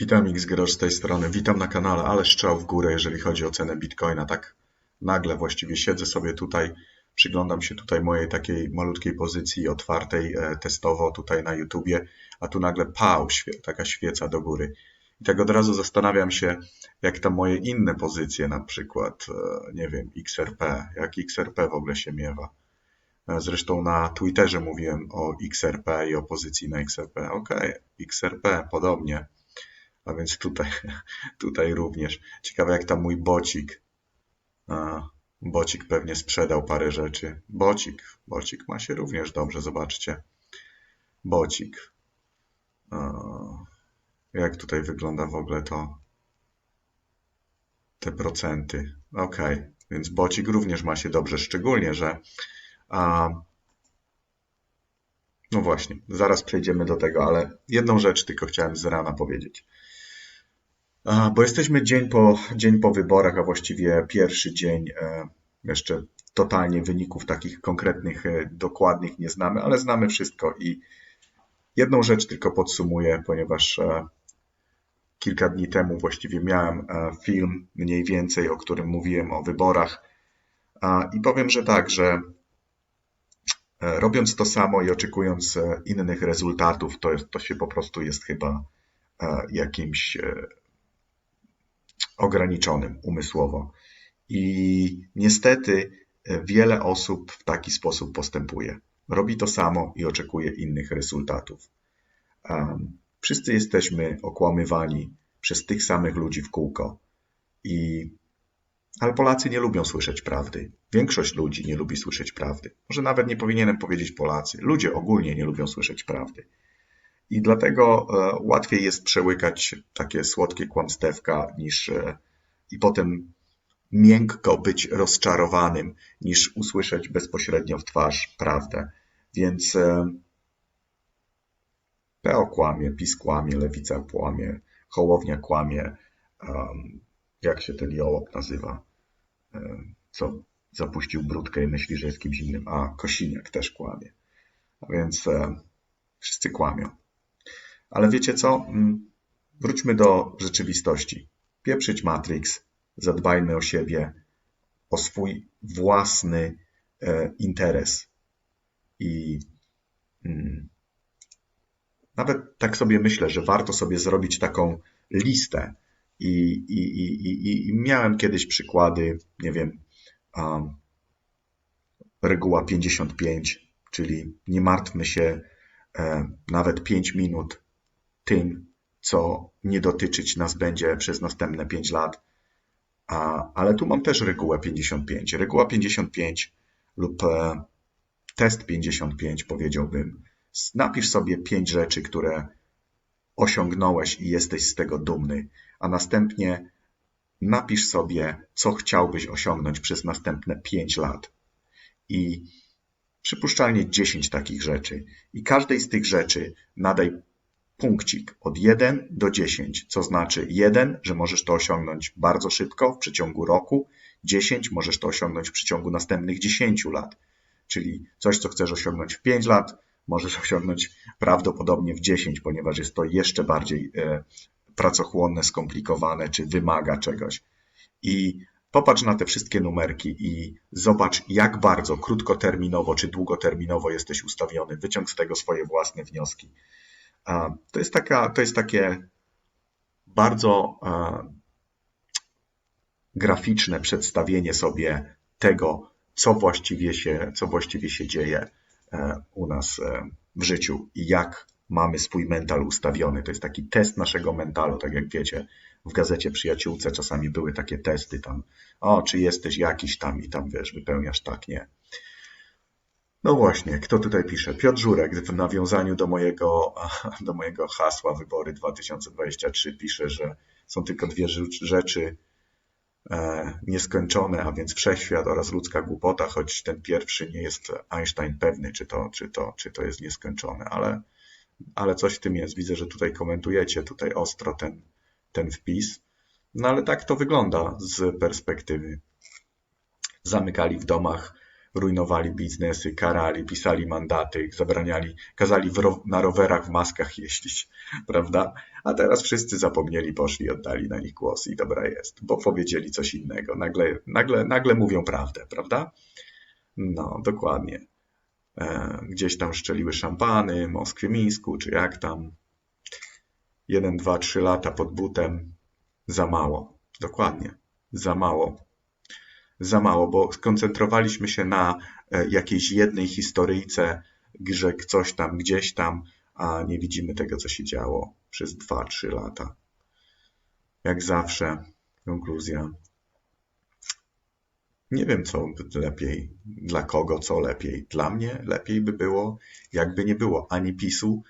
Witam Xgrosz z tej strony, witam na kanale, ale strzał w górę, jeżeli chodzi o cenę Bitcoina. Tak nagle właściwie siedzę sobie tutaj, przyglądam się tutaj mojej takiej malutkiej pozycji otwartej e, testowo tutaj na YouTubie, a tu nagle pał, taka świeca do góry. I tak od razu zastanawiam się, jak tam moje inne pozycje, na przykład, e, nie wiem, XRP, jak XRP w ogóle się miewa. E, Zresztą na Twitterze mówiłem o XRP i o pozycji na XRP. Okej, XRP podobnie. A więc tutaj, tutaj również. Ciekawe jak tam mój bocik. A, bocik pewnie sprzedał parę rzeczy. Bocik, bocik ma się również dobrze, zobaczcie. Bocik. A, jak tutaj wygląda w ogóle to te procenty. Okej, więc bocik również ma się dobrze, szczególnie, że a, no właśnie, zaraz przejdziemy do tego, ale jedną rzecz tylko chciałem z rana powiedzieć. Bo jesteśmy dzień po, dzień po wyborach, a właściwie pierwszy dzień. e, Jeszcze totalnie wyników takich konkretnych, e, dokładnych nie znamy, ale znamy wszystko. I jedną rzecz tylko podsumuję, ponieważ e, kilka dni temu właściwie miałem film mniej więcej, o którym mówiłem o wyborach. I powiem, że tak, że robiąc to samo i oczekując innych rezultatów, to, to się po prostu jest chyba jakimś ograniczonym umysłowo. I niestety e, wiele osób w taki sposób postępuje. Robi to samo i oczekuje innych rezultatów. Wszyscy jesteśmy okłamywani przez tych samych ludzi w kółko. I... Ale Polacy nie lubią słyszeć prawdy. Większość ludzi nie lubi słyszeć prawdy. Może nawet nie powinienem powiedzieć Polacy. Ludzie ogólnie nie lubią słyszeć prawdy. I dlatego e, łatwiej jest przełykać takie słodkie kłamstewka niż e, i potem miękko być rozczarowanym, niż usłyszeć bezpośrednio w twarz prawdę. Więc e, PO kłamie, PiS kłamie, Lewica kłamie, Hołownia kłamie, jak się ten jołop nazywa, co zapuścił brudkę i myśli, że jest kimś innym, a Kosiniak też kłamie. A więc wszyscy kłamią. Ale wiecie co? Mm, Wróćmy do rzeczywistości. Pieprzyć Matrix, zadbajmy o siebie, o swój własny e, interes. I mm, nawet tak sobie myślę, że warto sobie zrobić taką listę. I, i, i, i, miałem kiedyś przykłady, nie wiem, um, reguła 55, czyli nie martwmy się e, nawet 5 minut tym, co nie dotyczyć nas będzie przez następne 5 lat. A, ale tu mam też regułę 55. Reguła 55 lub e, test 55 powiedziałbym. Napisz sobie 5 rzeczy, które osiągnąłeś i jesteś z tego dumny, a następnie napisz sobie, co chciałbyś osiągnąć przez następne 5 lat. I przypuszczalnie 10 takich rzeczy. I każdej z tych rzeczy nadaj punkcik od 1 do 10, co znaczy 1, że możesz to osiągnąć bardzo szybko w przeciągu roku, 10 możesz to osiągnąć w przeciągu następnych 10 lat. Czyli coś, co chcesz osiągnąć w 5 lat, możesz osiągnąć prawdopodobnie w 10, ponieważ jest to jeszcze bardziej e, pracochłonne, skomplikowane, czy wymaga czegoś. I popatrz na te wszystkie numerki i zobacz, jak bardzo krótkoterminowo czy długoterminowo jesteś ustawiony. Wyciąg z tego swoje własne wnioski. To jest, taka, to jest takie bardzo graficzne przedstawienie sobie tego, co właściwie się, co właściwie się dzieje e, u nas e, w życiu i jak mamy swój mental ustawiony. To jest taki test naszego mentalu, tak jak wiecie, w gazecie Przyjaciółce czasami były takie testy tam, o, czy jesteś jakiś tam i tam, wiesz, wypełniasz tak, nie. No właśnie, kto tutaj pisze? Piotr Żurek w nawiązaniu do mojego, do mojego hasła Wybory 2023 pisze, że są tylko dwie rzecz- rzeczy e, nieskończone, a więc wszechświat oraz ludzka głupota, choć ten pierwszy nie jest Einstein pewny, czy to, czy to, czy to jest nieskończone, ale, ale coś w tym jest. Widzę, że tutaj komentujecie tutaj ostro ten, ten wpis. No ale tak to wygląda z perspektywy. Zamykali w domach rujnowali biznesy, karali, pisali mandaty, zabraniali, kazali ro na rowerach w maskach jeździć, prawda? A teraz wszyscy zapomnieli, poszli, oddali na nich głos i dobra jest, bo powiedzieli coś innego. Nagle, nagle, nagle mówią prawdę, prawda? No, dokładnie. E, gdzieś tam szczeliły szampany, Moskwie, Mińsku, czy jak tam. Jeden, dwa, trzy lata pod butem. Za mało. Dokładnie. Za mało za mało, bo skoncentrowaliśmy się na e, jakiejś jednej historyjce, że coś tam, gdzieś tam, a nie widzimy tego, co się działo przez 2-3 lata. Jak zawsze, konkluzja. Nie wiem, co lepiej, dla kogo co lepiej. Dla mnie lepiej by było, jakby nie było ani PiSu,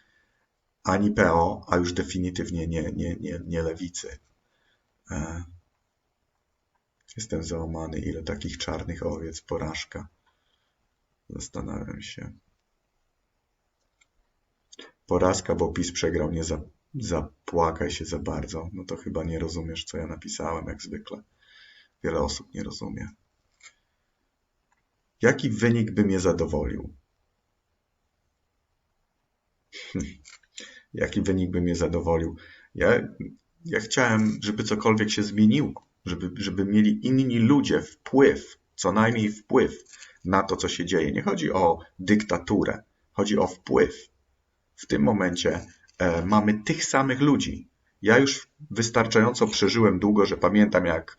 ani PO, a już definitywnie nie, nie, nie, nie lewicy. Jestem załamany, ile takich czarnych owiec, porażka. Zastanawiam się. Porażka, bo PiS przegrał, nie za, zapłakaj się za bardzo. No to chyba nie rozumiesz, co ja napisałem, jak zwykle. Wiele osób nie rozumie. Jaki wynik by mnie zadowolił? Jaki wynik by mnie zadowolił? Ja, ja chciałem, żeby cokolwiek się zmieniło żeby, żeby mieli inni ludzie wpływ, co najmniej wpływ na to, co się dzieje. Nie chodzi o dyktaturę, chodzi o wpływ. W tym momencie e, mamy tych samych ludzi. Ja już wystarczająco przeżyłem długo, że pamiętam, jak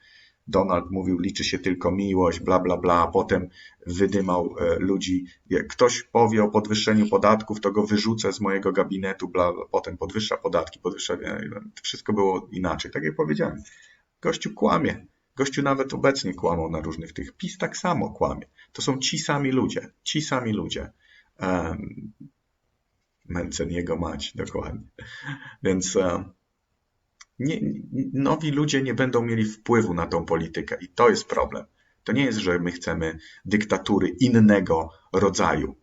Donald mówił, liczy się tylko miłość, bla, bla, bla, a potem wydymał e, ludzi. Jak ktoś powie o podwyższeniu podatków, to go wyrzucę z mojego gabinetu, bla, bla potem podwyższa podatki, podwyższa. Wszystko było inaczej, tak jak powiedziałem. Gościu kłamie. Gościu nawet obecnie kłamał na różnych tych. PiS tak samo kłamie. To są ci sami ludzie. Ci sami ludzie. Um, Mencen jego mać, dokładnie. Więc um, nie, nowi ludzie nie będą mieli wpływu na tą politykę i to jest problem. To nie jest, że my chcemy dyktatury innego rodzaju.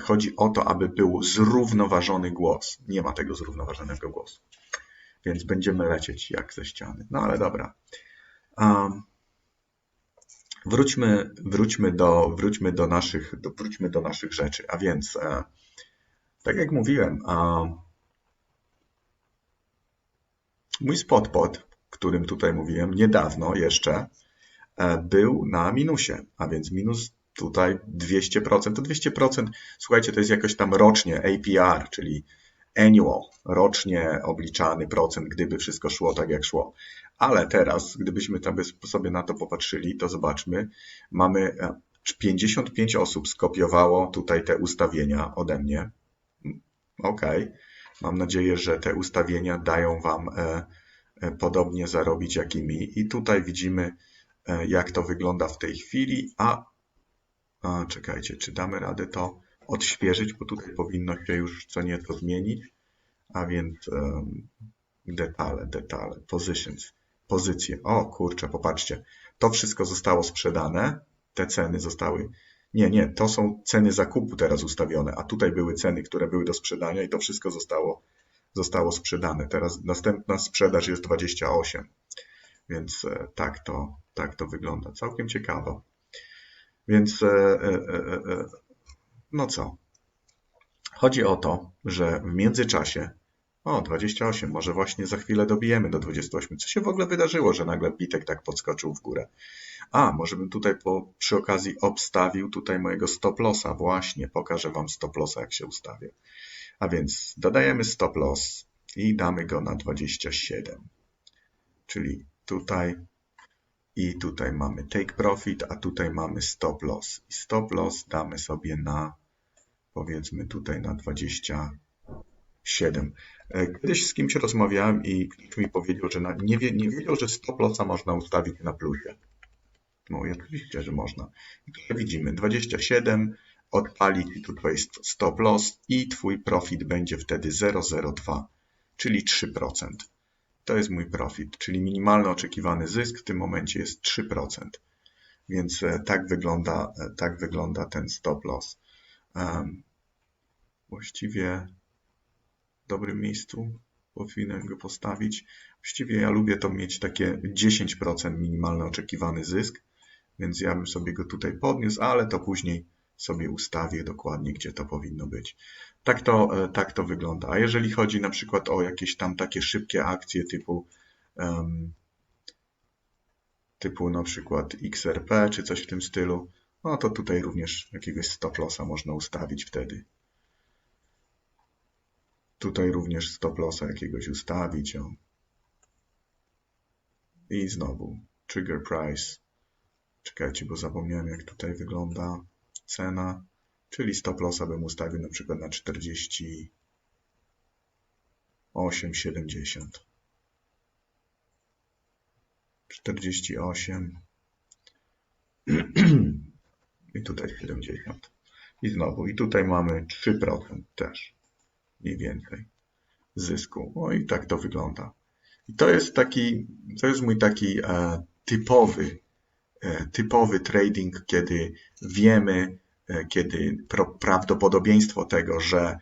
Chodzi o to, aby był zrównoważony głos. Nie ma tego zrównoważonego głosu więc będziemy lecieć jak ze ściany. No ale dobra. Um, wróćmy, wróćmy, do, wróćmy, do naszych, do, wróćmy do naszych rzeczy. A więc, e, tak jak mówiłem, e, mój spotpot, którym tutaj mówiłem niedawno jeszcze, e, był na minusie, a więc minus tutaj 200%. To 200%, słuchajcie, to jest jakoś tam rocznie APR, czyli annual, rocznie obliczany procent, gdyby wszystko szło tak, jak szło. Ale teraz, gdybyśmy sobie na to popatrzyli, to zobaczmy, mamy 55 e, osób skopiowało tutaj te ustawienia ode mnie. Ok, mam nadzieję, że te ustawienia dają Wam e, e, podobnie zarobić jak i mi. I tutaj widzimy, jak to wygląda w tej chwili, a, a czekajcie, czy damy radę to odświeżyć, bo tutaj powinno się już co nieco zmienić, a więc um, detale, detale, positions, pozycje. O kurczę, popatrzcie, to wszystko zostało sprzedane, te ceny zostały, nie, nie, to są ceny zakupu teraz ustawione, a tutaj były ceny, które były do sprzedania i to wszystko zostało, zostało sprzedane. Teraz następna sprzedaż jest 28, więc e, tak to, tak to wygląda. Całkiem ciekawo. Więc e, e, e, e no co? Chodzi o to, że w międzyczasie, o 28, może właśnie za chwilę dobijemy do 28. Co się w ogóle wydarzyło, że nagle Bitek tak podskoczył w górę? A, może bym tutaj po, przy okazji obstawił tutaj mojego stop lossa. Właśnie, pokażę Wam stop lossa, jak się ustawię. A więc dodajemy stop loss i damy go na 27. Czyli tutaj i tutaj mamy take profit, a tutaj mamy stop loss. I stop loss damy sobie na powiedzmy tutaj na 27. E, kiedyś z kimś rozmawiałem i ktoś mi powiedział, że na, nie, wie, nie wiedział, że stop lossa można ustawić na plusie. No i oczywiście, że można. I tutaj widzimy 27, odpalić tutaj stop loss i Twój profit będzie wtedy 0,02, czyli 3%. To jest mój profit, czyli minimalny oczekiwany zysk w tym momencie jest 3%. Więc e, tak wygląda, e, tak wygląda ten stop loss. Właściwie w dobrym miejscu powinienem go postawić. Właściwie ja lubię to mieć takie 10% minimalny oczekiwany zysk, Więc ja bym sobie go tutaj podniósł, ale to później sobie ustawię dokładnie, gdzie to powinno być. Tak to, e, tak to wygląda. A jeżeli chodzi na przykład o jakieś tam takie szybkie akcje typu um, typu na przykład XRP czy coś w tym stylu, no to tutaj również jakiegoś stop lossa można ustawić wtedy. Tutaj również stop lossa jakiegoś ustawić. O. I znowu trigger price. Czekajcie, bo zapomniałem jak tutaj wygląda cena. Czyli stop lossa bym ustawił na przykład na 48,70. 48 i tutaj 70. I znowu, i tutaj mamy 3% też, mniej więcej, zysku. No i tak to wygląda. I to jest taki, to jest mój taki e, typowy, typowy trading, kiedy wiemy, e, kiedy prawdopodobieństwo tego, że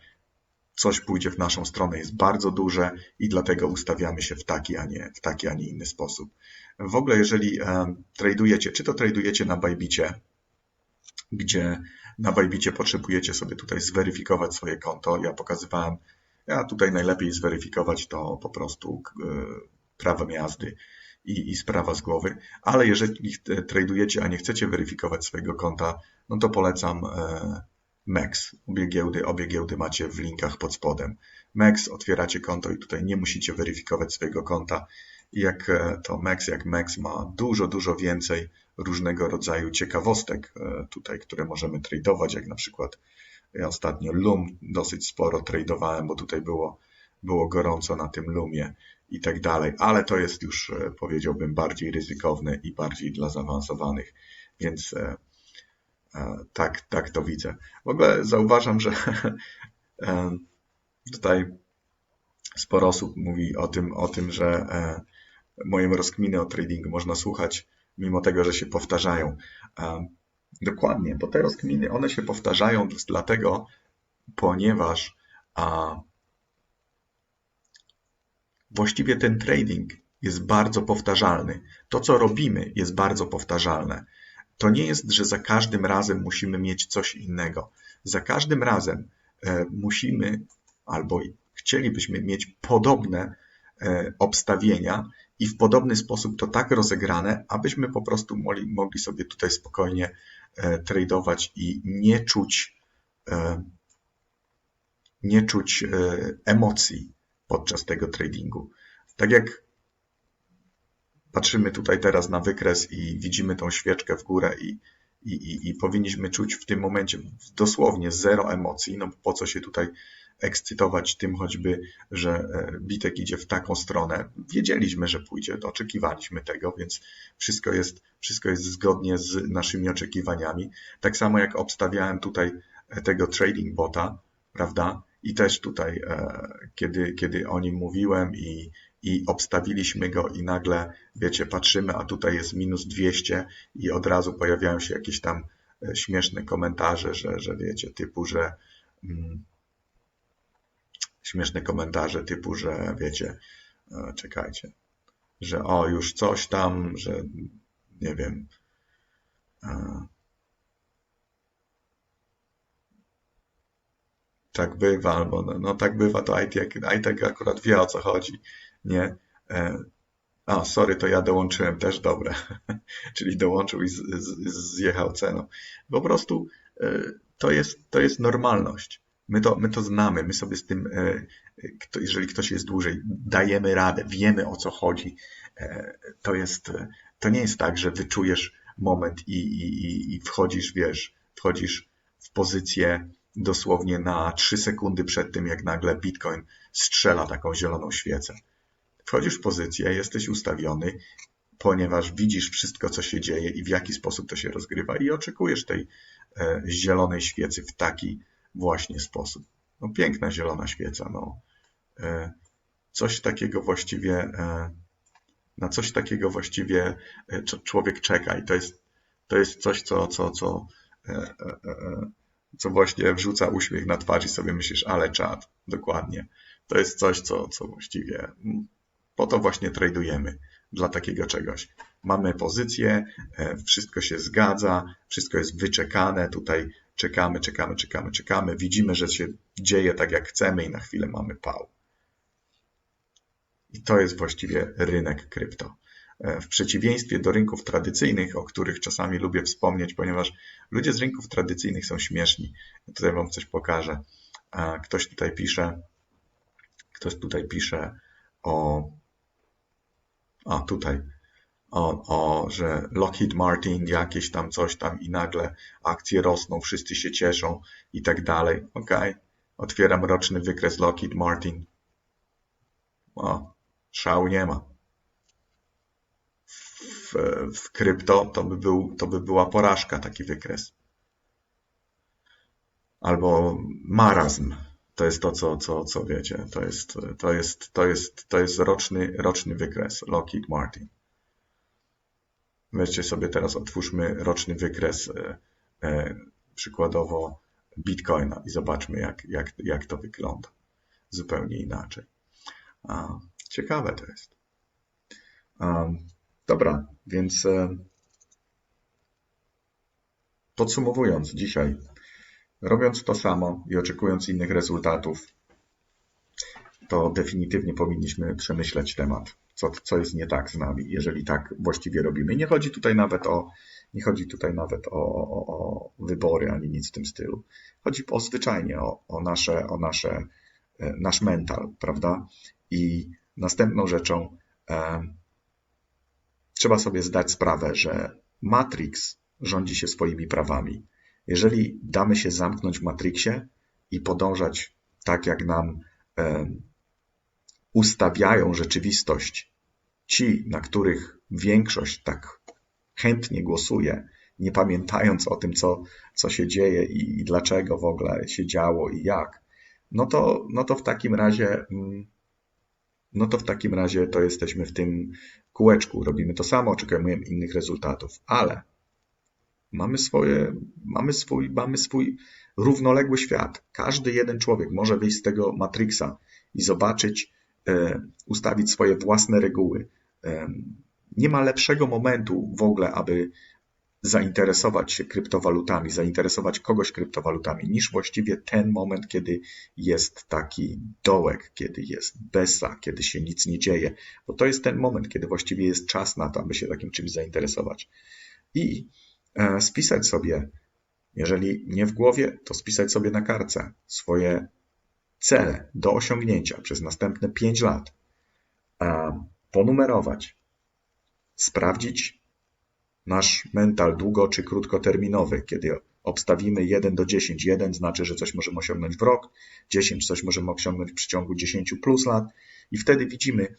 coś pójdzie w naszą stronę jest bardzo duże i dlatego ustawiamy się w taki, a nie w taki, a nie inny sposób. W ogóle, jeżeli e, tradujecie, czy to tradujecie na Bybicie, gdzie na Bybicie potrzebujecie sobie tutaj zweryfikować swoje konto. Ja pokazywałem, ja tutaj najlepiej zweryfikować to po prostu e, prawem jazdy i, i sprawa z głowy, ale jeżeli tradujecie, a nie chcecie weryfikować swojego konta, no to polecam e, MEX. Obie giełdy, obie giełdy macie w linkach pod spodem. MEX, otwieracie konto i tutaj nie musicie weryfikować swojego konta. Jak e, to MEX, jak MEX ma dużo, dużo więcej różnego rodzaju ciekawostek e, tutaj, które możemy tradować, jak na przykład ja ostatnio LUM dosyć sporo tradowałem, bo tutaj było, było gorąco na tym LUMie i tak dalej, ale to jest już e, powiedziałbym bardziej ryzykowne i bardziej dla zaawansowanych, więc tak, tak to widzę. W ogóle zauważam, że tutaj sporo osób mówi o tym, o tym że e, moje rozkminy o tradingu można słuchać, mimo tego, że się powtarzają. Dokładnie, bo te rozkminy, one się powtarzają dlatego, ponieważ a, właściwie ten trading jest bardzo powtarzalny. To, co robimy, jest bardzo powtarzalne. To nie jest, że za każdym razem musimy mieć coś innego. Za każdym razem e, musimy albo chcielibyśmy mieć podobne e, obstawienia i w podobny sposób to tak rozegrane, abyśmy po prostu mogli, sobie tutaj spokojnie e, tradować i nie czuć, nie czuć emocji podczas tego tradingu. Tak jak patrzymy tutaj teraz na wykres i widzimy tą świeczkę w górę i, i, i, i powinniśmy czuć w tym momencie dosłownie zero emocji, no po co się tutaj ekscytować tym choćby, że e, bitek idzie w taką stronę. Wiedzieliśmy, że pójdzie, oczekiwaliśmy tego, więc wszystko jest, wszystko jest zgodnie z naszymi oczekiwaniami. Tak samo jak obstawiałem tutaj tego trading bota, prawda? I też tutaj, e, kiedy, kiedy o nim mówiłem i, i obstawiliśmy go i nagle, wiecie, patrzymy, a tutaj jest minus 200 i od razu pojawiają się jakieś tam e, śmieszne komentarze, że, że wiecie, typu, że mm, śmieszne komentarze typu, że wiecie, e, czekajcie, że o, już coś tam, że nie wiem, tak bywa, albo no, no tak bywa, to IT, IT akurat wie o co chodzi, nie? E, a, sorry, to ja dołączyłem też, dobre. Czyli dołączył i z, z, zjechał ceną. Po prostu e, to jest, to jest normalność. My to, my to znamy, my sobie z tym, e, jeżeli ktoś jest dłużej, dajemy radę, wiemy o co chodzi. To, jest, to nie jest tak, że wyczujesz moment i, i, i wchodzisz, wiesz, wchodzisz w pozycję dosłownie na 3 sekundy przed tym, jak nagle Bitcoin strzela taką zieloną świecę. Wchodzisz w pozycję, jesteś ustawiony, ponieważ widzisz wszystko, co się dzieje i w jaki sposób to się rozgrywa i oczekujesz tej e, zielonej świecy w taki właśnie sposób. No, piękna zielona świeca. No. E, coś takiego właściwie, e, na coś takiego właściwie człowiek czeka i to jest, to jest coś, co, co, co, co właśnie wrzuca uśmiech na twarz i sobie myślisz, ale czad, dokładnie. To jest coś, co, co właściwie po to właśnie tradujemy dla takiego czegoś. mamy pozycję, e, wszystko się zgadza, wszystko jest wyczekane, tutaj czekamy, czekamy, czekamy, czekamy, widzimy, że się dzieje tak jak chcemy i na chwilę mamy pał. I to jest właściwie rynek krypto. E, w przeciwieństwie do rynków tradycyjnych, o których czasami lubię wspomnieć, ponieważ ludzie z rynków tradycyjnych są śmieszni. Tutaj Wam coś pokażę. E, ktoś tutaj pisze, ktoś tutaj pisze o, a tutaj, o, o, że Lockheed Martin jakieś tam coś tam i nagle akcje rosną, wszyscy się cieszą i tak dalej. Ok, otwieram roczny wykres Lockheed Martin. O, szału nie ma. W, krypto to by, był, to by była porażka taki wykres. Albo marazm. To jest to, co, co, co wiecie. To jest, to jest, to jest, to jest roczny, roczny wykres Lockheed Martin. Weźcie sobie teraz, otwórzmy roczny wykres e, e, przykładowo Bitcoina i zobaczmy, jak, jak, jak to wygląda. Zupełnie inaczej. A, ciekawe to jest. A, dobra, więc e, podsumowując dzisiaj, robiąc to samo i oczekując innych rezultatów, to definitywnie powinniśmy przemyśleć temat, co, co jest nie tak z nami, jeżeli tak właściwie robimy. Nie chodzi tutaj nawet o, nie chodzi tutaj nawet o, o, o wybory ani nic w tym stylu. Chodzi o zwyczajnie o, o, nasze, o nasze, e, nasz mental, prawda? I następną rzeczą e, trzeba sobie zdać sprawę, że Matrix rządzi się swoimi prawami. Jeżeli damy się zamknąć w Matrixie i podążać tak, jak nam ustawiają rzeczywistość ci, na których większość tak chętnie głosuje, nie pamiętając o tym, co, co się dzieje i, i dlaczego w ogóle się działo i jak, no to, no to w takim razie mm, no to w takim razie to jesteśmy w tym kółeczku, robimy to samo, oczekujemy innych rezultatów, ale mamy swoje, mamy swój, mamy swój równoległy świat. Każdy jeden człowiek może wyjść z tego Matrixa i zobaczyć, E, ustawić swoje własne reguły. E, nie ma lepszego momentu w ogóle, aby zainteresować się kryptowalutami, zainteresować kogoś kryptowalutami, niż właściwie ten moment, kiedy jest taki dołek, kiedy jest besa, kiedy się nic nie dzieje, bo to jest ten moment, kiedy właściwie jest czas na to, aby się takim czymś zainteresować. I e, spisać sobie, jeżeli nie w głowie, to spisać sobie na kartce swoje cele do osiągnięcia przez następne 5 lat, ponumerować, sprawdzić nasz mental długo czy krótkoterminowy, kiedy obstawimy 1 do 10. 1 znaczy, że coś możemy osiągnąć w rok, 10 coś możemy osiągnąć w przeciągu 10 plus lat i wtedy widzimy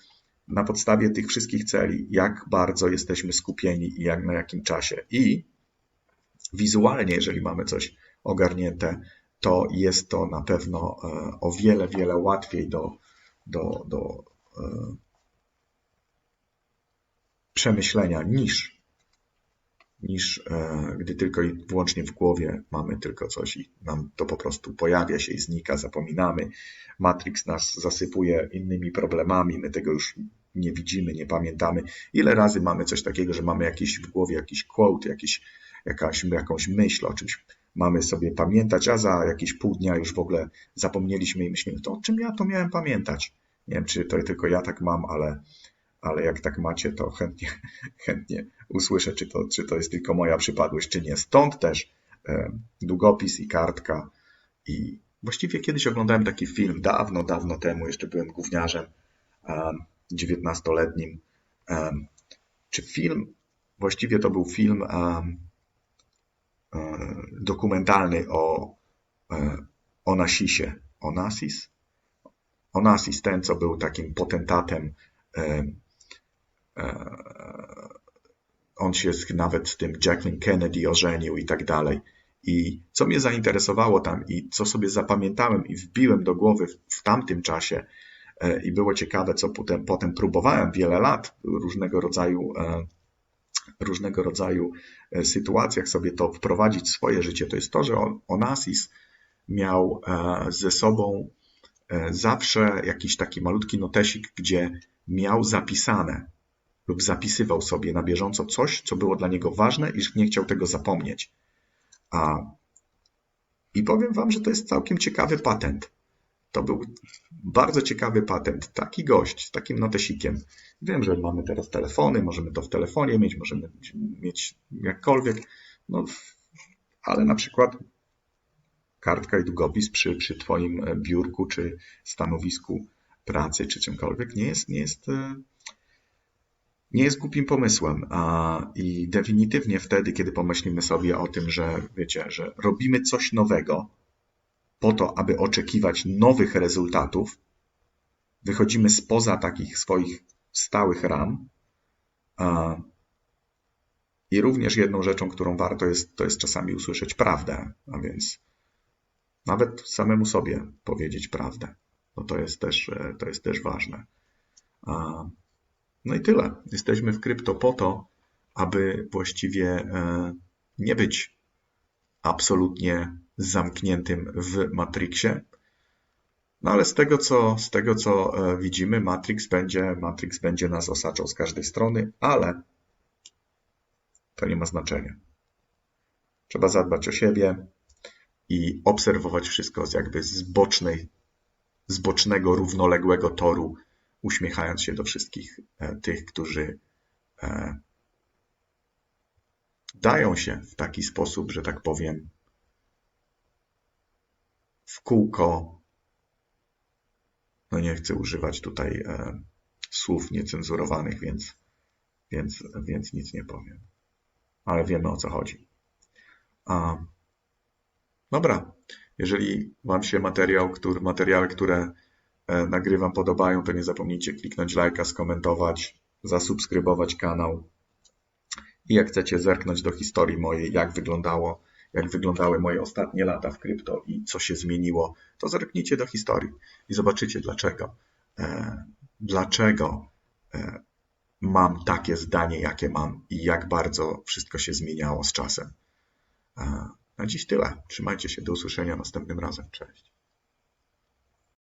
na podstawie tych wszystkich celi, jak bardzo jesteśmy skupieni i jak na jakim czasie. I wizualnie, jeżeli mamy coś ogarnięte, to jest to na pewno e, o wiele, wiele łatwiej do, do, do e, przemyślenia niż, niż e, gdy tylko i wyłącznie w głowie mamy tylko coś i nam to po prostu pojawia się i znika, zapominamy. Matrix nas zasypuje innymi problemami, my tego już nie widzimy, nie pamiętamy. Ile razy mamy coś takiego, że mamy jakiś w głowie jakiś quote, jakiś, jakaś, jakąś myśl o czymś mamy sobie pamiętać, a za jakieś pół dnia już w ogóle zapomnieliśmy i myślimy, to o czym ja to miałem pamiętać? Nie wiem, czy to tylko ja tak mam, ale, ale jak tak macie, to chętnie, chętnie usłyszę, czy to, czy to jest tylko moja przypadłość, czy nie. Stąd też e, długopis i kartka. I właściwie kiedyś oglądałem taki film, dawno, dawno temu, jeszcze byłem gówniarzem, dziewiętnastoletnim. E, czy film, właściwie to był film E, dokumentalny o Onasisie. Onasis? Onasis, ten, co był takim potentatem. E, on się nawet z tym Jacqueline Kennedy ożenił i tak dalej. I co mnie zainteresowało tam i co sobie zapamiętałem i wbiłem do głowy w tamtym czasie, i było ciekawe, co potem, potem próbowałem wiele lat różnego rodzaju różnego rodzaju e, sytuacjach sobie to wprowadzić w swoje życie, to jest to, że Onassis miał e, ze sobą e, zawsze jakiś taki malutki notesik, gdzie miał zapisane lub zapisywał sobie na bieżąco coś, co było dla niego ważne i nie chciał tego zapomnieć. A, I powiem Wam, że to jest całkiem ciekawy patent. To był bardzo ciekawy patent. Taki gość z takim notesikiem. Wiem, że mamy teraz telefony, możemy to w telefonie mieć, możemy mieć jakkolwiek, no, ale na przykład kartka i długopis przy, przy Twoim biurku czy stanowisku pracy czy czymkolwiek nie jest, nie jest, nie jest głupim pomysłem. A, I definitywnie wtedy, kiedy pomyślimy sobie o tym, że wiecie, że robimy coś nowego po to, aby oczekiwać nowych rezultatów, wychodzimy spoza takich swoich stałych ram. A, I również jedną rzeczą, którą warto jest, to jest czasami usłyszeć prawdę, a więc nawet samemu sobie powiedzieć prawdę. No to jest też, to jest też ważne. No i tyle. Jesteśmy w krypto po to, aby właściwie e, nie być absolutnie zamkniętym w Matrixie. No ale z tego, co, z tego, co e, widzimy, Matrix będzie, Matrix będzie nas osaczał z każdej strony, ale to nie ma znaczenia. Trzeba zadbać o siebie i obserwować wszystko z jakby z bocznej, z bocznego, równoległego toru, uśmiechając się do wszystkich e, tych, którzy e, dają się w taki sposób, że tak powiem, w kółko. No nie chcę używać tutaj e, słów niecenzurowanych, więc, więc, więc nic nie powiem. Ale wiemy o co chodzi. A, dobra, jeżeli Wam się materiał, który, materiały, które nagrywam podobają, to nie zapomnijcie kliknąć lajka, skomentować, zasubskrybować kanał. I jak chcecie zerknąć do historii mojej, jak wyglądało, jak wyglądały moje ostatnie lata w krypto i co się zmieniło, to zerknijcie do historii i zobaczycie dlaczego. E, dlaczego e, mam takie zdanie, jakie mam i jak bardzo wszystko się zmieniało z czasem. Na dziś tyle. Trzymajcie się. Do usłyszenia następnym razem. Cześć.